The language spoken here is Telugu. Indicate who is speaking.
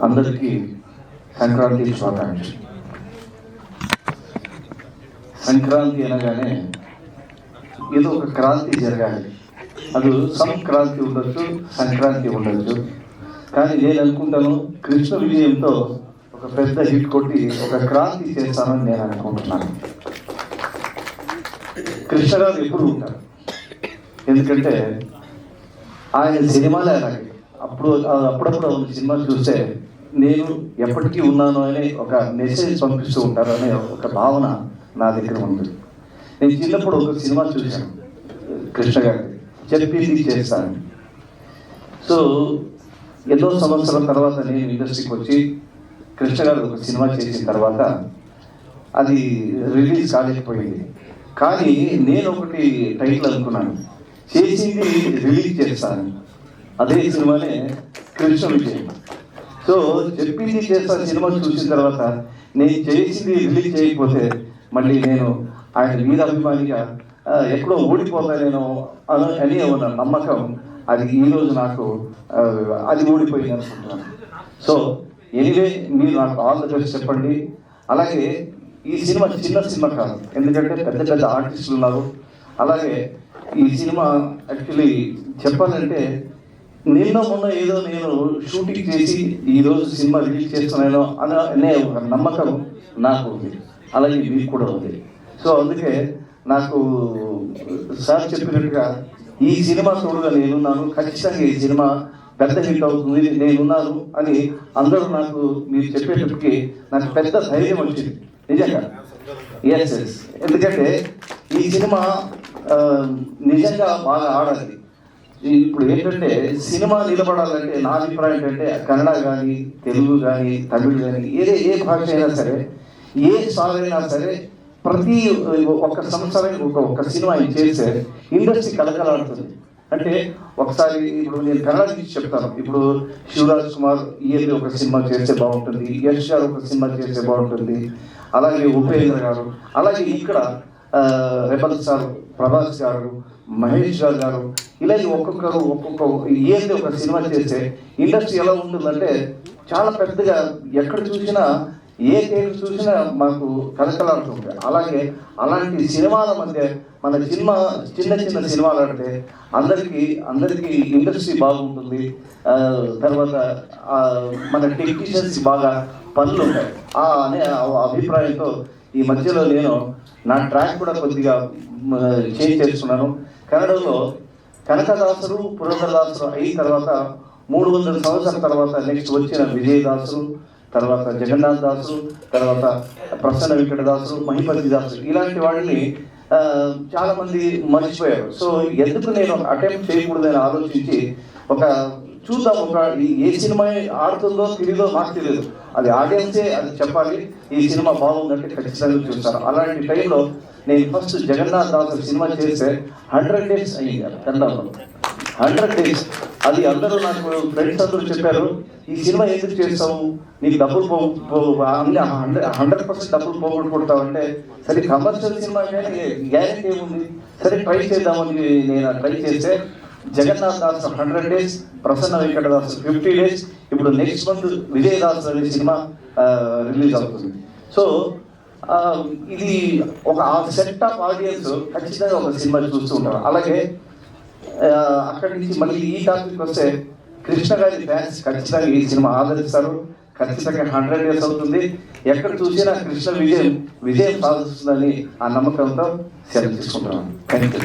Speaker 1: అందరికీ సంక్రాంతి శుభాకాంక్షలు. సంక్రాంతి అనగానే ఏదో ఒక క్రాంతి జరగాలి. అది సంక్రాంతి ఉండొచ్చు సంక్రాంతి ఉండొచ్చు. కానీ నేను అనుకుంటాను కృష్ణ విజయంతో ఒక పెద్ద హిట్ కొట్టి ఒక క్రాంతి చేస్తానని నేను అనుకుంటున్నాను. కృష్ణ గారు ఎప్పుడు ఉంటారు? ఎందుకంటే ఆయన సినిమాలే అలాగే. అప్పుడు అప్పుడప్పుడు సినిమా చూస్తే నేను ఎప్పటికీ ఉన్నాను అనే ఒక మెసేజ్ పంపిస్తూ ఉంటారు అనే ఒక భావన నా దగ్గర ఉంది. నేను చిన్నప్పుడు ఒక సినిమా చూశాను కృష్ణ గారి చెప్పింది చేస్తాను. సో ఎన్నో సంవత్సరాల తర్వాత నేను ఇండస్ట్రీకి వచ్చి కృష్ణ గారు ఒక సినిమా చేసిన తర్వాత అది రిలీజ్ కాలేకపోయింది. కానీ నేను ఒకటి టైటిల్ అనుకున్నాను. చేసింది రిలీజ్ చేస్తాను. అదే సినిమానే కృష్ణ విజయం సో చెప్పింది చేస్తా సినిమా చూసిన తర్వాత నేను చేసింది రిలీజ్ చేయకపోతే మళ్ళీ నేను ఆయన మీద అభిమానిగా ఎక్కడో ఓడిపోతానేనో అని అని ఉన్న నమ్మకం అది ఈరోజు నాకు అది ఓడిపోయింది అనుకుంటున్నాను. సో ఎనివే మీరు నాకు ఆల్ ద బెస్ట్ చెప్పండి. అలాగే ఈ సినిమా చిన్న సినిమా కాదు ఎందుకంటే పెద్ద పెద్ద ఆర్టిస్టులు ఉన్నారు. అలాగే ఈ సినిమా యాక్చువల్లీ చెప్పాలంటే నిన్న మొన్న ఏదో నేను షూటింగ్ చేసి ఈ రోజు సినిమా రిలీజ్ చేస్తున్నాను అని అనే ఒక నమ్మకం నాకు ఉంది. అలాగే మీకు కూడా ఉంది. సో అందుకే నాకు సార్ చెప్పినట్టుగా ఈ సినిమా తోడుగా నేనున్నాను. ఖచ్చితంగా ఈ సినిమా పెద్ద హిట్ అవుతుంది. నేనున్నాను అని అందరూ నాకు మీరు చెప్పేటప్పటికి నాకు పెద్ద ధైర్యం వచ్చింది. నిజంగా. ఎస్ ఎస్ ఎందుకంటే ఈ సినిమా నిజంగా బాగా ఆడాలి. ఇప్పుడు ఏంటంటే సినిమా నిలబడాలంటే నా అభిప్రాయం ఏంటంటే కన్నడ కానీ తెలుగు కానీ తమిళ్ కానీ ఏ ఏ భాష అయినా సరే ఏ సాంగ్ అయినా సరే ప్రతి ఒక్క సంవత్సరానికి ఒక ఒక సినిమా చేస్తే ఇండస్ట్రీ కలకలాడుతుంది. అంటే ఒకసారి ఇప్పుడు నేను కన్నడ నుంచి చెప్తాను. ఇప్పుడు శివరాజ్ కుమార్ ఈఎల్ఏ ఒక సినిమా చేస్తే బాగుంటుంది యశ్ గారు ఒక సినిమా చేస్తే బాగుంటుంది అలాగే ఉపేంద్ర గారు అలాగే ఇక్కడ రెబల్ సార్ ప్రభాస్ గారు మహేష్ రావు గారు ఇలాగే ఒక్కొక్కరు ఒక్కొక్క ఏంటి ఒక సినిమా చేస్తే ఇండస్ట్రీ ఎలా ఉంటుందంటే చాలా పెద్దగా ఎక్కడ చూసినా ఏ పేరు చూసినా మాకు కలకలాడుతుంది అలాగే అలాంటి సినిమాల మధ్య మన సినిమా చిన్న చిన్న సినిమాలు ఆడితే అందరికీ అందరికీ ఇండస్ట్రీ బాగుంటుంది. తర్వాత మన టెక్నీషియన్స్ బాగా పనులు ఉంటాయి. అనే అభిప్రాయంతో ఈ మధ్యలో నేను నా ట్రాక్ కూడా కొద్దిగా చేంజ్ చేస్తున్నాను కన్నడలో కనకదాసులు పురంధరదాసులు అయిన తర్వాత మూడు వందల సంవత్సరాల తర్వాత నెక్స్ట్ వచ్చిన విజయదాసులు తర్వాత జగన్నాథ్ దాసు తర్వాత ప్రసన్న వెంకటదాసు మహిపతి దాసు ఇలాంటి వాళ్ళని చాలామంది చాలా మంది మర్చిపోయారు. సో ఎందుకు నేను అటెంప్ట్ చేయకూడదని ఆలోచించి ఒక చూద్దాం ఒక ఏ సినిమా ఆడుతుందో తెలియదో నాకు తెలియదు అది ఆడియన్సే అది చెప్పాలి. ఈ సినిమా బాగుందంటే ఖచ్చితంగా చూస్తాను. అలాంటి టైంలో నేను ఫస్ట్ జగన్నాథ్ దాస్ సినిమా చేస్తే హండ్రెడ్ డేస్ అయ్యింది కన్నడలో హండ్రెడ్ డేస్. అది అందరూ నాకు ఫ్రెండ్స్ అందరూ చెప్పారు ఈ సినిమా ఎందుకు చేస్తావు? నీకు డబ్బులు పో అన్ని హండ్రెడ్ హండ్రెడ్ పర్సెంట్ డబ్బులు పోగొట్టుకుంటావు అంటే సరే కమర్షియల్ సినిమా గ్యారెంటీ ఏముంది? సరే ట్రై చేద్దామని నేను ట్రై చేస్తే Jagannath Das hundred days Prasanna Venkatadas fifty days ఇప్పుడు నెక్స్ట్ మంత్ విజయదాస్ అనే సినిమా రిలీజ్ అవుతుంది. సో ఇది ఒక సెట్ ఆఫ్ ఆడియన్స్ ఖచ్చితంగా ఒక సినిమా చూస్తూ ఉంటారు. అలాగే అక్కడి నుంచి మళ్ళీ ఈ టాపిక్ వస్తే కృష్ణ గారి ఫ్యాన్స్ ఖచ్చితంగా ఈ సినిమా ఆదరిస్తారు. ఖచ్చితంగా హండ్రెడ్ ఇయర్స్ అవుతుంది. ఎక్కడ చూసినా కృష్ణ విజయం విజయం సాధిస్తుందని ఆ నమ్మకంతో సెలవు తీసుకుంటున్నాను. Thank you